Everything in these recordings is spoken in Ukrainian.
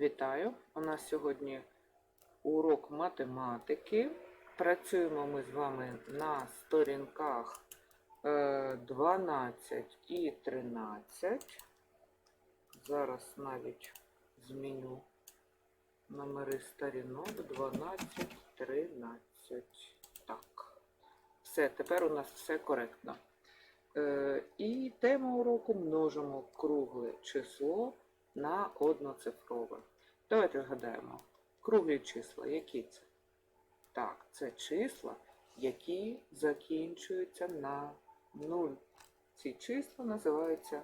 Вітаю! У нас сьогодні урок математики. Працюємо ми з вами на сторінках е, 12 і 13. Зараз навіть зміню номери сторінок 12, 13. Так. Все, тепер у нас все коректно. Е, І тема уроку множимо кругле число на одноцифрове. Давайте згадаємо. Круглі числа, які це? Так, це числа, які закінчуються на 0. Ці числа називаються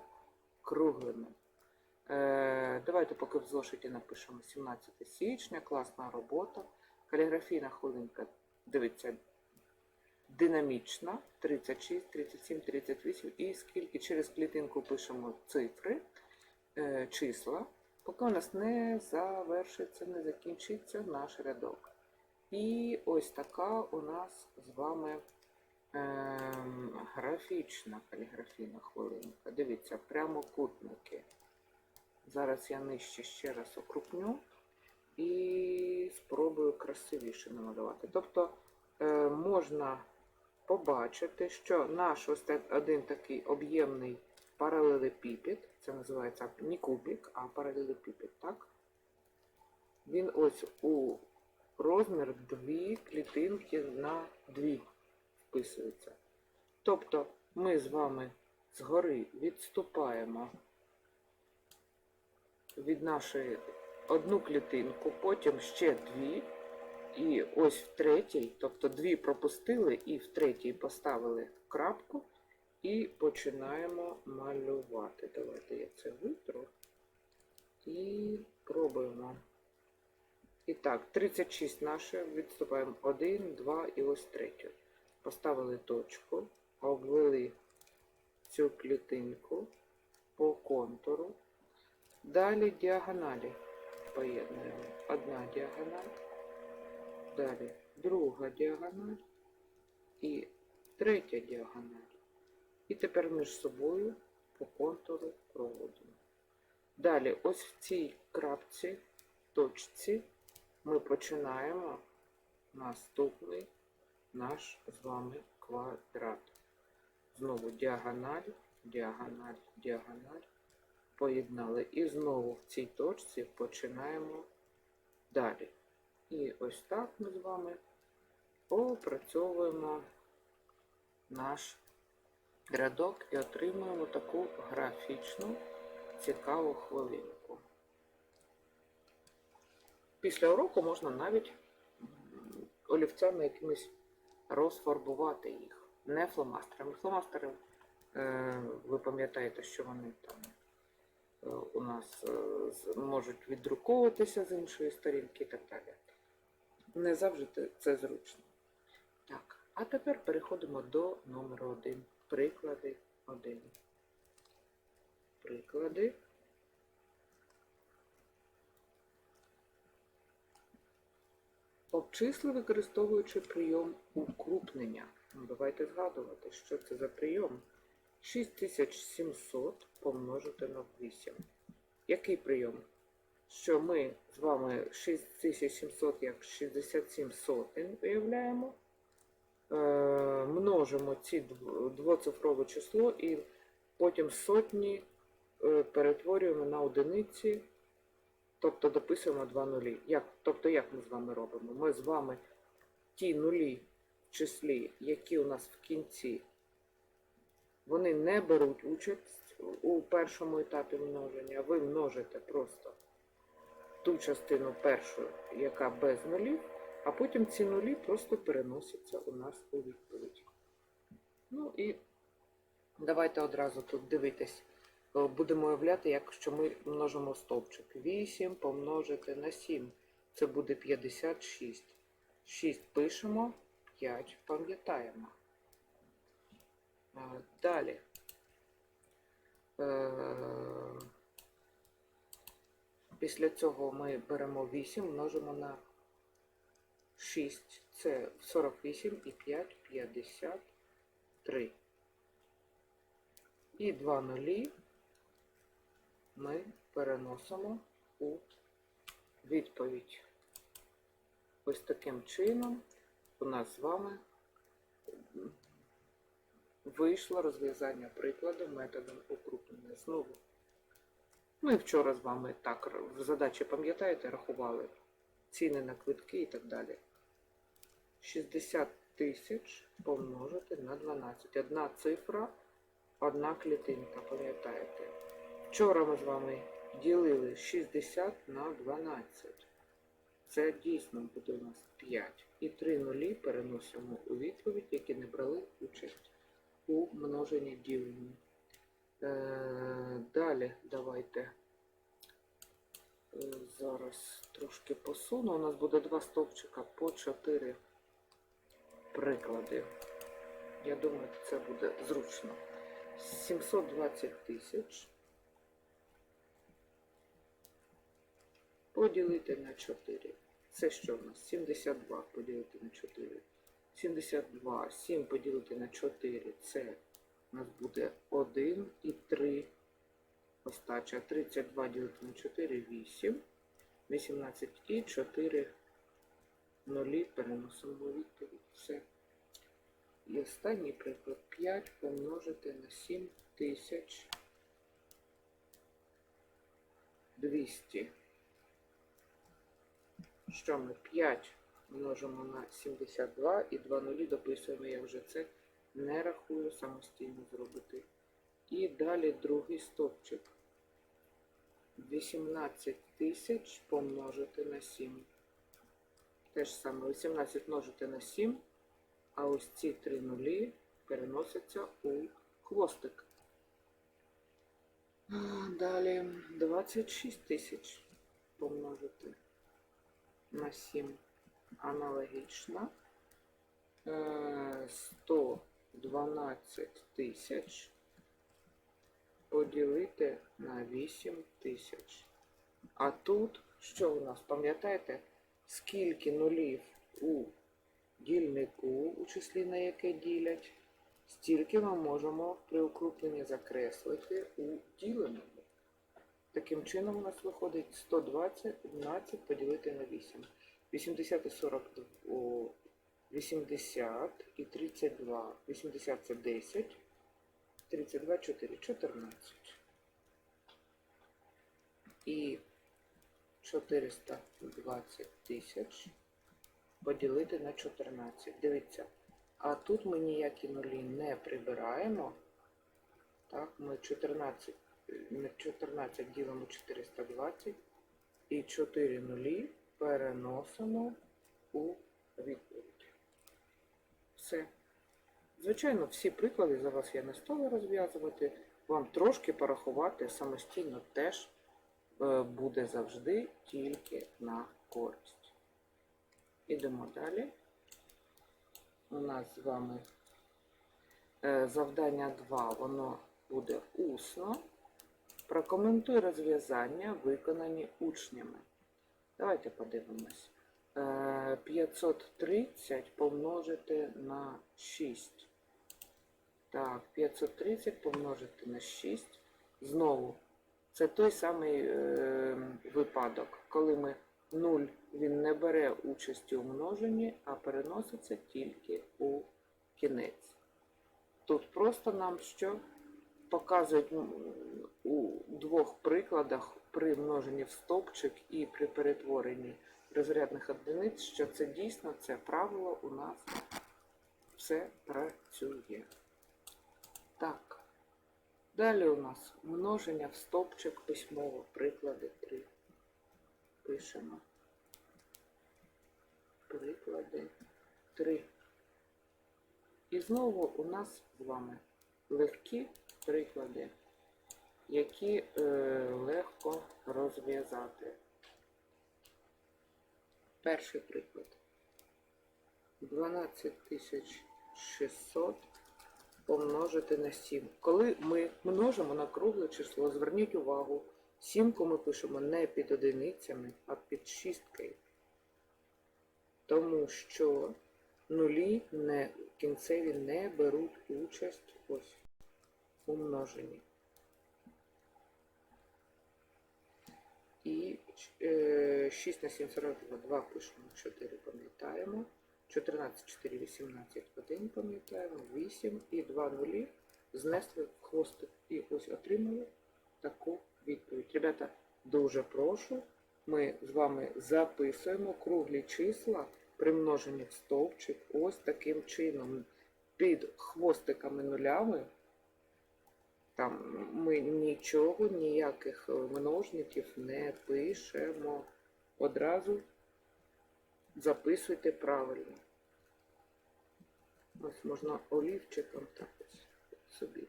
круглими. Е, давайте поки в зошиті напишемо 17 січня, класна робота. Каліграфійна хвилинка, дивіться, динамічна 36, 37, 38 і скільки через клітинку пишемо цифри, числа, поки у нас не завершиться, не закінчиться наш рядок. І ось така у нас з вами ем, графічна каліграфійна хвилинка. Дивіться, прямокутники. Зараз я нижче ще раз окрупню і спробую красивіше намалювати. Тобто е, можна побачити, що наш ось один такий об'ємний паралелепіпед, це називається не кубик, а паралелепіпед, так? Він ось у розмір дві клітинки на дві вписується. Тобто ми з вами згори відступаємо від нашої одну клітинку, потім ще дві. І ось в третій, тобто дві пропустили і в третій поставили крапку і починаємо малювати. Давайте я це витру і пробуємо. І так, 36 наше, відступаємо 1, 2 і ось третю. Поставили точку, обвели цю клітинку по контуру. Далі діагоналі поєднуємо. Одна діагональ. Далі друга діагональ і третя діагональ. І тепер між собою по контуру проводимо. Далі, ось в цій крапці, точці, ми починаємо наступний наш з вами квадрат. Знову діагональ, діагональ, діагональ. Поєднали. І знову в цій точці починаємо далі. І ось так ми з вами опрацьовуємо наш рядок і отримуємо таку графічну цікаву хвилинку. Після уроку можна навіть олівцями якимись розфарбувати їх, не фломастерами. Фломастери, е, ви пам'ятаєте, що вони там е, у нас е, можуть віддруковуватися з іншої сторінки і так далі. Не завжди це зручно. Так, а тепер переходимо до номеру 1. Приклади 1. Приклади. Обчисли, використовуючи прийом укрупнення. Давайте згадувати, що це за прийом. 6700 помножити на 8. Який прийом? Що ми з вами 6700 як 67 сотень уявляємо, е, множимо ці двоцифрове число і потім сотні е, перетворюємо на одиниці, тобто дописуємо два нулі. Як, тобто, як ми з вами робимо? Ми з вами ті нулі в числі, які у нас в кінці, вони не беруть участь у першому етапі множення. Ви множите просто ту частину першу, яка без нулів, а потім ці нулі просто переносяться у нас у відповідь. Ну і давайте одразу тут дивитись. Е, Будемо уявляти, якщо ми множимо стовпчик. 8 помножити на 7. Це буде 56. 6 пишемо, 5 пам'ятаємо. Е, Далі. Е, Після цього ми беремо 8, множимо на 6. Це 48 і 5 53. І 2 нулі ми переносимо у відповідь. Ось таким чином у нас з вами вийшло розв'язання прикладу методом укрупнення. Знову. Ми вчора з вами так в задачі, пам'ятаєте, рахували ціни на квитки і так далі. 60 тисяч помножити на 12. Одна цифра, одна клітинка, пам'ятаєте. Вчора ми з вами ділили 60 на 12. Це дійсно буде у нас 5. І 3 нулі переносимо у відповідь, які не брали участь у множенні діленні. Е, далі давайте е, зараз трошки посуну. У нас буде два стовпчика по 4 приклади. Я думаю, це буде зручно. 720 тисяч поділити на 4. Це що в нас? 72 поділити на 4. 72, 7 поділити на 4. Це у нас буде 1 і 3. Остача 32 ділити на 4, 8. 18 і 4 нулі переносимо відповідь. Все. І останній приклад 5 помножити на 7 тисяч 200. Що ми 5 множимо на 72 і 2 нулі дописуємо, я вже це не рахую, самостійно зробити. І далі другий стовпчик. 18 тисяч помножити на 7. Те ж саме 18 множити на 7, а ось ці три нулі переносяться у хвостик. Далі 26 тисяч помножити на 7 аналогічно. Е, 112 тисяч поділити на 8 тисяч. А тут що у нас? Пам'ятаєте, скільки нулів у дільнику, у числі на яке ділять, стільки ми можемо при укрупленні закреслити у діленому. Таким чином у нас виходить 120 12 поділити на 8. 80 і 40 80 і 32. 80 це 10. 32, 4, 14. І 420 тисяч поділити на 14. Дивіться, а тут ми ніякі нулі не прибираємо. Так, ми 14, е, 14 ділимо 420 і 4 нулі переносимо у відповідь. Все. Звичайно, всі приклади за вас я не стала розв'язувати. Вам трошки порахувати самостійно теж буде завжди тільки на користь. Ідемо далі. У нас з вами е, завдання 2, воно буде усно. Прокоментуй розв'язання, виконані учнями. Давайте подивимось. Е, 530 помножити на 6. Так, 530 помножити на 6. Знову, це той самий е, випадок, коли ми 0 він не бере участі у множенні, а переноситься тільки у кінець. Тут просто нам що показують у двох прикладах при множенні в стовпчик і при перетворенні розрядних одиниць, що це дійсно це правило у нас все працює. Так. Далі у нас множення в стовпчик письмово, приклади 3. Пишемо. Приклади 3. І знову у нас з вами легкі приклади, які е, легко розв'язати. Перший приклад. 12600 помножити на 7. Коли ми множимо на кругле число, зверніть увагу, сімку ми пишемо не під одиницями, а під шісткою. Тому що нулі не, кінцеві не беруть участь ось у множенні. І е, 6 на 7 42, пишемо, 4 пам'ятаємо. 14, 4, 18, 1 пам'ятаємо, 8 і 2 нулі знесли хвостик і ось отримали таку відповідь. Ребята, дуже прошу, ми з вами записуємо круглі числа, примножені в стовпчик ось таким чином. Під хвостиками нулями там ми нічого, ніяких множників не пишемо. Одразу записуйте правильно. Ось можна олівчиком так собі.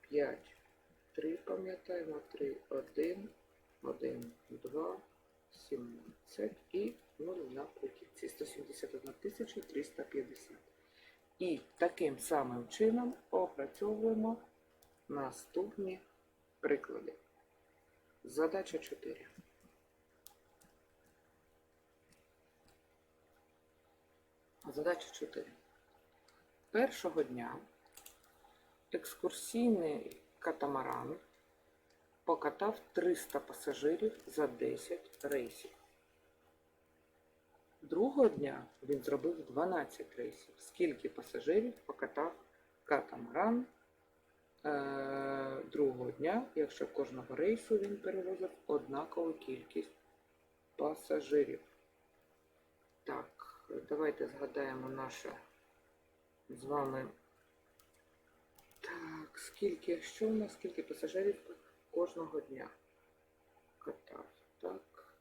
5, 3 пам'ятаємо, 3, 1, 1, 2, 17 і 0 наприкінці. 171 350. І таким самим чином опрацьовуємо наступні приклади. Задача 4. Задача 4. Першого дня екскурсійний катамаран покатав 300 пасажирів за 10 рейсів. Другого дня він зробив 12 рейсів. Скільки пасажирів покатав катамаран е, другого дня, якщо кожного рейсу він перевозив однакову кількість пасажирів? Давайте згадаємо наше з вами. Так, скільки, що у нас, скільки пасажирів кожного дня катав, так?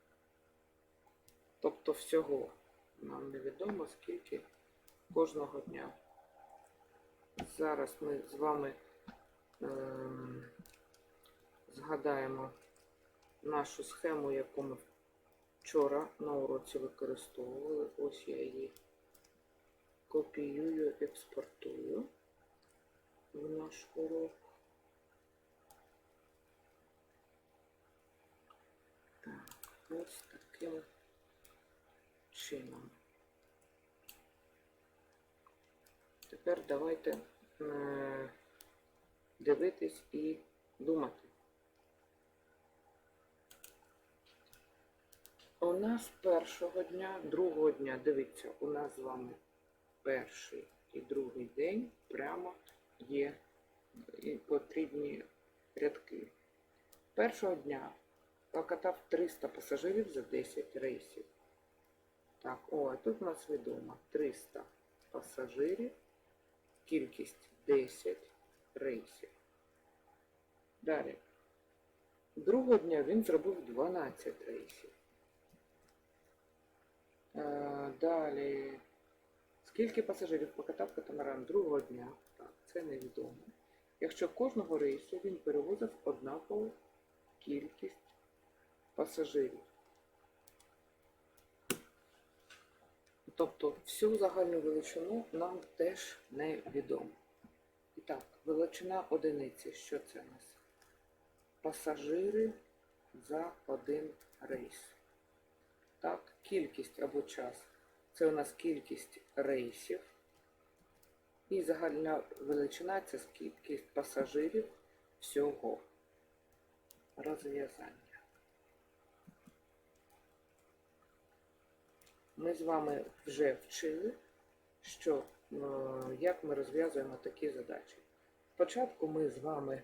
Тобто всього нам невідомо, скільки кожного дня. Зараз ми з вами ем, згадаємо нашу схему, яку ми вчора на уроці використовували. Ось я її копіюю, експортую в наш урок. Так, ось таким чином. Тепер давайте е, дивитись і думати. У нас першого дня, другого дня, дивіться, у нас з вами перший і другий день прямо є потрібні рядки. Першого дня покатав 300 пасажирів за 10 рейсів. Так, о, а тут у нас відомо 300 пасажирів, кількість 10 рейсів. Далі. Другого дня він зробив 12 рейсів. Е, Далі. Скільки пасажирів покатав катамаран другого дня? Так, це невідомо. Якщо кожного рейсу він перевозив однакову кількість пасажирів. Тобто всю загальну величину нам теж невідомо. І так, величина одиниці, що це у нас? Пасажири за один рейс. Так, кількість або час. Це у нас кількість рейсів. І загальна величина це кількість пасажирів всього. Розв'язання. Ми з вами вже вчили, що, е, як ми розв'язуємо такі задачі. Спочатку ми з вами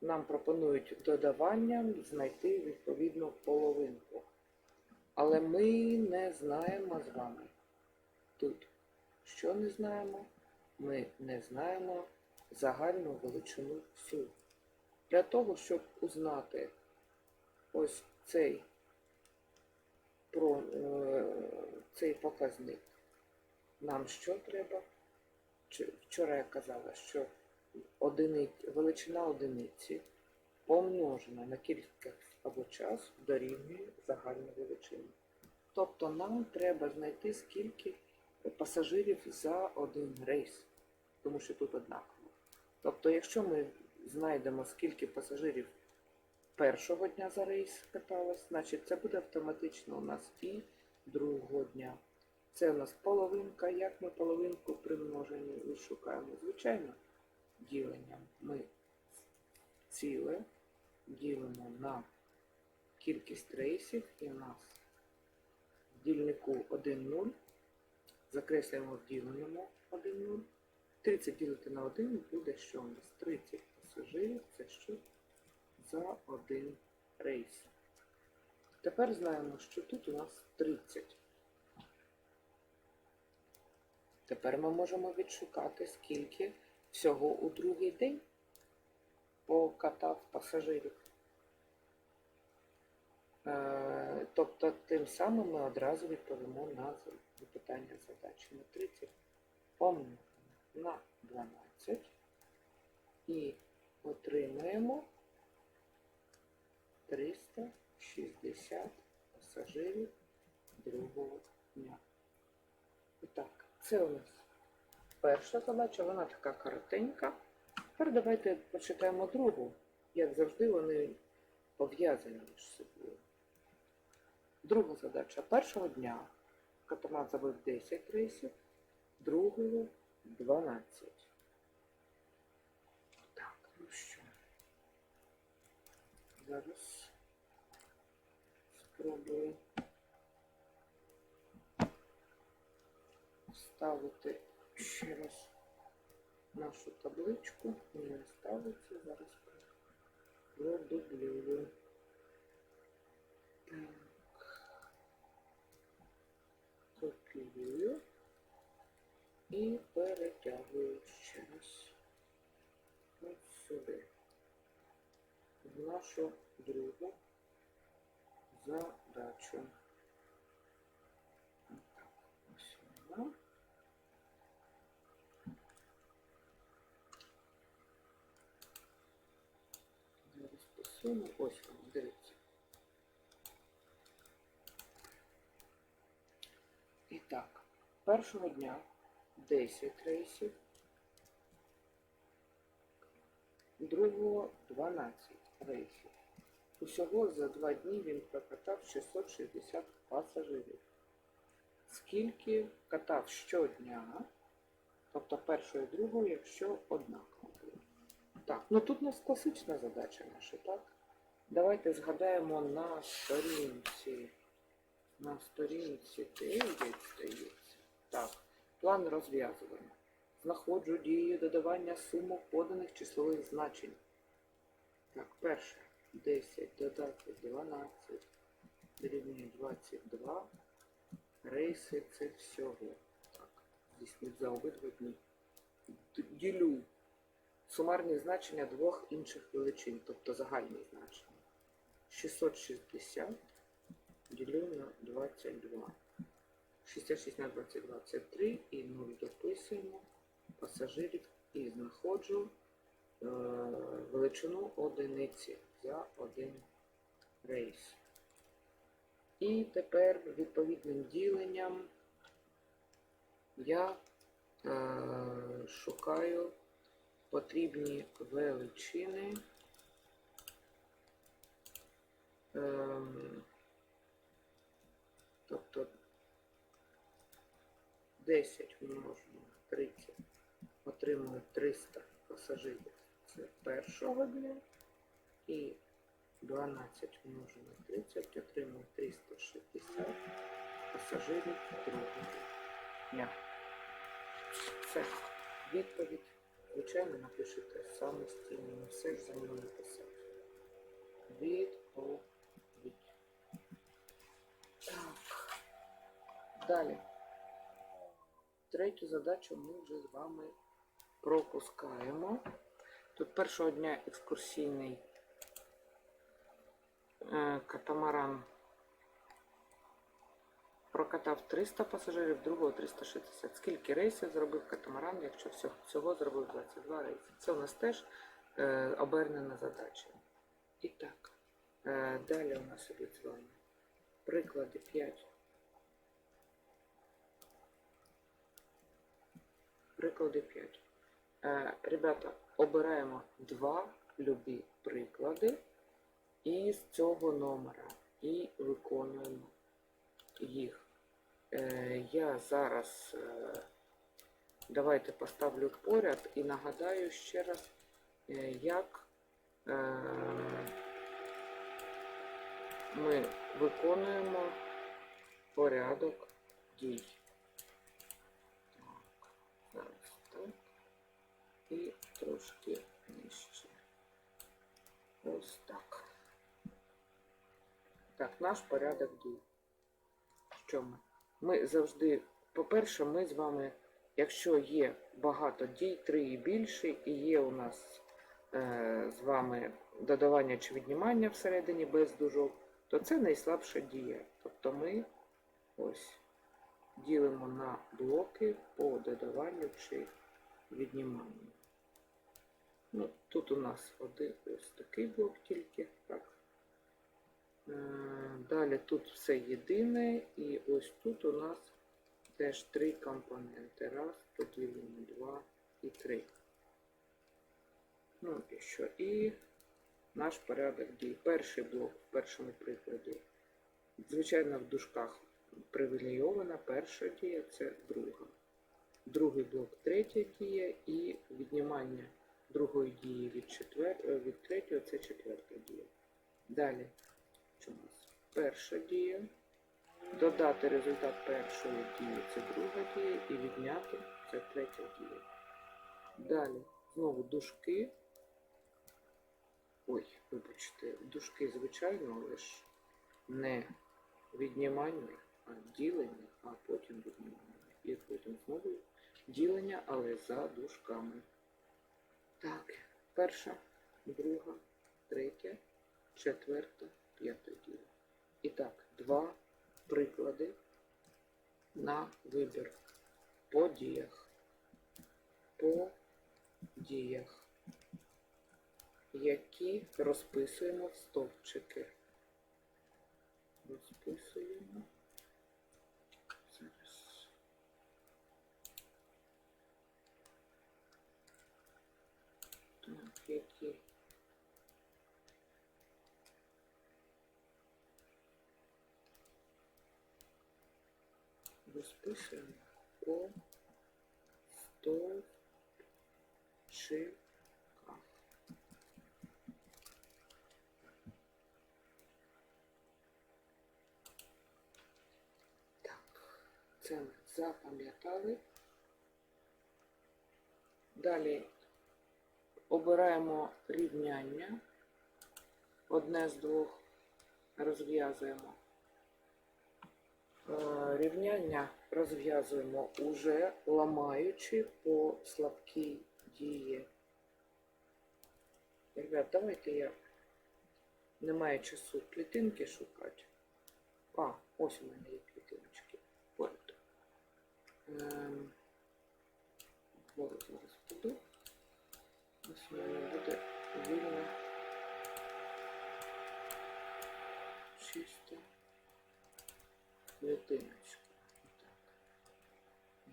нам пропонують додаванням знайти відповідну половинку. Але ми не знаємо з вами тут. Що не знаємо? Ми не знаємо загальну величину всю. Для того, щоб узнати ось цей, про, е, цей показник, нам що треба? Вчора я казала, що одиниць, величина одиниці помножена на кількість або час дорівнює загальну величину. Тобто нам треба знайти скільки пасажирів за один рейс, тому що тут однаково. Тобто, якщо ми знайдемо скільки пасажирів першого дня за рейс каталось, значить це буде автоматично у нас і другого дня. Це у нас половинка. Як ми половинку при множенні відшукаємо? Звичайно, діленням ми ціле ділимо на кількість рейсів і у нас в дільнику 1 0. Закреслюємо в діленому 1 0. 30 ділити на 1 буде що у нас? 30 пасажирів. Це що? За один рейс. Тепер знаємо, що тут у нас 30. Тепер ми можемо відшукати, скільки всього у другий день покатав пасажирів. Е, Тобто тим самим ми одразу відповімо на запитання задачі на 30 помножимо на 12 і отримаємо 360 пасажирів другого дня. І так, це у нас перша задача, вона така коротенька. Тепер давайте почитаємо другу. Як завжди, вони пов'язані між собою. Друга задача. Першого дня катаман забив 10 рейсів, другого 12. Так, ну що. Зараз спробую вставити ще раз нашу табличку. Не ставиться, зараз продублюю. Так. Копіюю і перетягую ще раз ось сюди. В нашу другу задачу. Так, ось вона. Зараз посуну. Ось вона, дивіться. І так, першого дня 10 рейсів, другого 12 рейсів. Усього за два дні він прокатав 660 пасажирів. Скільки катав щодня, тобто першого і другого, якщо однаково. Так, ну тут у нас класична задача наша, так? Давайте згадаємо на сторінці. На сторінці 9 здається. Так, план розв'язування. Знаходжу дію додавання сумок поданих числових значень. Так, перше. 10 додати 12 дорівнює 22. Рейси це всього. Так, здійснюють за обидва дні. Ділю сумарні значення двох інших величин, тобто загальні значення. 660 ділю на 22. 66 на 22 це 3 і 0 дописуємо пасажирів і знаходжу е, величину одиниці за один рейс. І тепер відповідним діленням я е, шукаю потрібні величини. Ем, тобто 10 множимо на 30, отримую 300 пасажирів. Це першого дня. І 12 множимо на 30, отримую 360 пасажирів другого дня. Це відповідь. Звичайно, напишете самостійно, не все ж за мною написати. Відповідь. Так. Далі. Третю задачу ми вже з вами пропускаємо. Тут першого дня екскурсійний е, катамаран прокатав 300 пасажирів, другого 360. Скільки рейсів зробив катамаран, якщо всього, зробив 22 рейси? Це у нас теж е, обернена задача. І так, е, далі у нас ідуть з вами приклади 5. Приклади 5. Е, ребята, обираємо два любі приклади із цього номера і виконуємо їх. Е, я зараз е, давайте поставлю поряд і нагадаю ще раз, як ми виконуємо порядок дій. Так, зараз так. І трошки нижче. Ось так. Так, наш порядок дій. Що ми? Ми завжди, по-перше, ми з вами, якщо є багато дій, три і більше, і є у нас е, з вами додавання чи віднімання всередині без дужок, то це найслабша дія. Тобто ми ось ділимо на блоки по додаванню чи відніманню. Ну, тут у нас один ось такий блок тільки. Так. Е, Далі тут все єдине, і ось тут у нас теж три компоненти. Раз, поділимо, два і три. Ну і що? І наш порядок дій. Перший блок в першому прикладі. Звичайно, в дужках привілейована перша дія це друга. Другий блок третя дія і віднімання другої дії від, четвер... е, від третього це четверта дія. Далі, що у нас? Перша дія. Додати результат першої дії це друга дія, і відняти це третя дія. Далі знову дужки. Ой, вибачте, дужки, звичайно, але ж не віднімання, а ділення, а потім віднімання. І потім знову ділення, але за дужками. Так, перша, друга, третя, четверта, п'ята дія. І так, два приклади на вибір по діях. По діях, які розписуємо в стовпчики. Розписуємо. Зараз. Так, які. Розписуємо по стовпчиках. Так, це ми запам'ятали. Далі обираємо рівняння. Одне з двох розв'язуємо. Е, Рівняння розв'язуємо уже ламаючи по слабкій дії. Ребят, давайте я немає часу клітинки шукати. А, ось у мене є клітиночки. Поряд. Ем, зараз піду. Ось у мене буде вільна клітиночка. Так.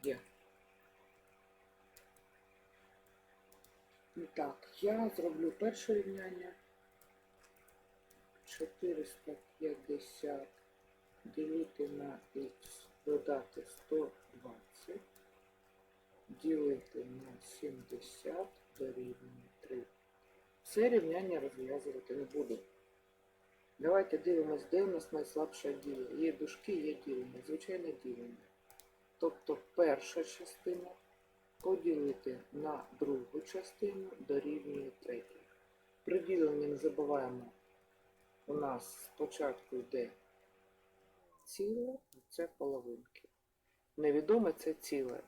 Є. І Так, я зроблю перше рівняння. 450 ділити на х, додати 120, ділити на 70 дорівнює 3. Це рівняння розв'язувати не буду. Давайте дивимось, де у нас найслабша дія. Є дужки, є ділення, звичайне ділення. Тобто перша частина поділити на другу частину дорівнює третій. При діленні не забуваємо, у нас спочатку йде ціле, це половинки. Невідоме це ціле.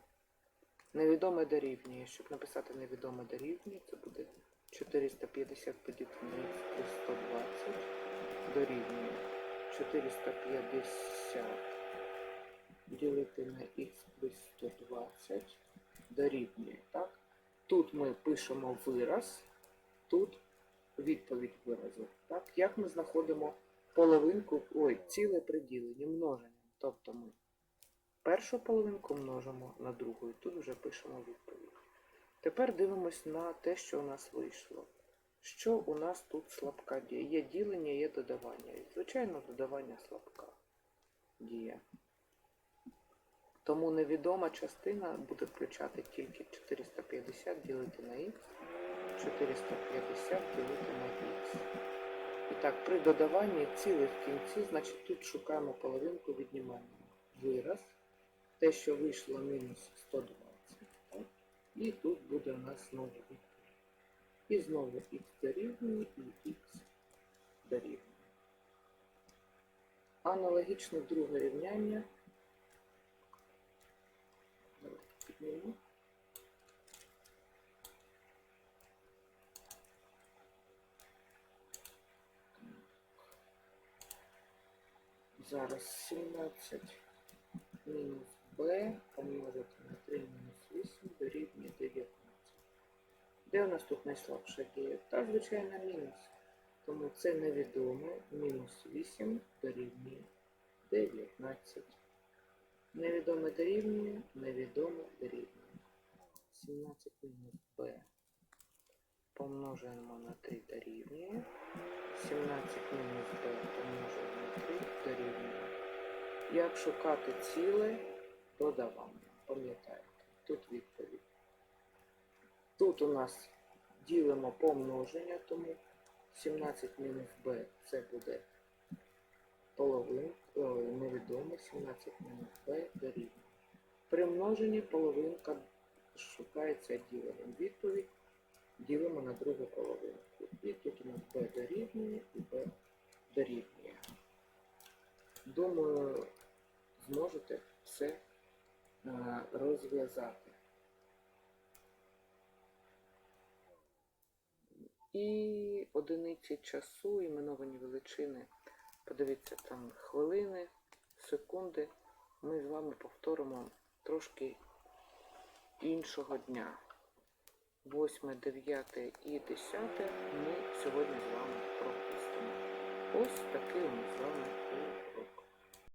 Невідоме дорівнює. Щоб написати невідоме дорівнює, це буде 450 поділити плюс 120 дорівнює 450 ділити на х плюс 120 дорівнює. Так? Тут ми пишемо вираз, тут відповідь виразу. Так? Як ми знаходимо половинку, ой, ціле при діленні множенням. Тобто ми першу половинку множимо на другу, і тут вже пишемо відповідь. Тепер дивимось на те, що у нас вийшло. Що у нас тут слабка дія? Є ділення, є додавання. І, звичайно, додавання слабка дія. Тому невідома частина буде включати тільки 450 ділити на х, 450 ділити на х. І так, при додаванні цілих в кінці, значить тут шукаємо половинку віднімаємо вираз. Те, що вийшло мінус 120. Так? І тут буде у нас знову відповідь. І знову х дорівнює і х дорівнює. Аналогічно друге рівняння. Давайте піднімемо. Зараз 17 мінус b помножити на 3 мінус 8 дорівнює 19. Де у нас тут найслабша дія? Та, звичайно, мінус. Тому це невідоме. Мінус 8 дорівнює 19. Невідоме дорівнює, невідоме дорівнює. 17 мінус b помножуємо на 3 дорівнює. 17 мінус b помножуємо на 3 дорівнює. Як шукати ціле додавання? Пам'ятаєте, тут відповідь. Тут у нас ділимо помноження, тому 17 мінус b це буде половин, невідомо, 17 мінус b дорівнює. При множенні половинка шукається діленням. Відповідь ділимо на другу половинку. І тут у нас b дорівнює і b дорівнює. Думаю, зможете все е, розв'язати. І одиниці часу, іменовані величини. Подивіться, там хвилини, секунди. Ми з вами повторимо трошки іншого дня. 8, 9 і 10 ми сьогодні з вами пропустимо. Ось такий у нас з вами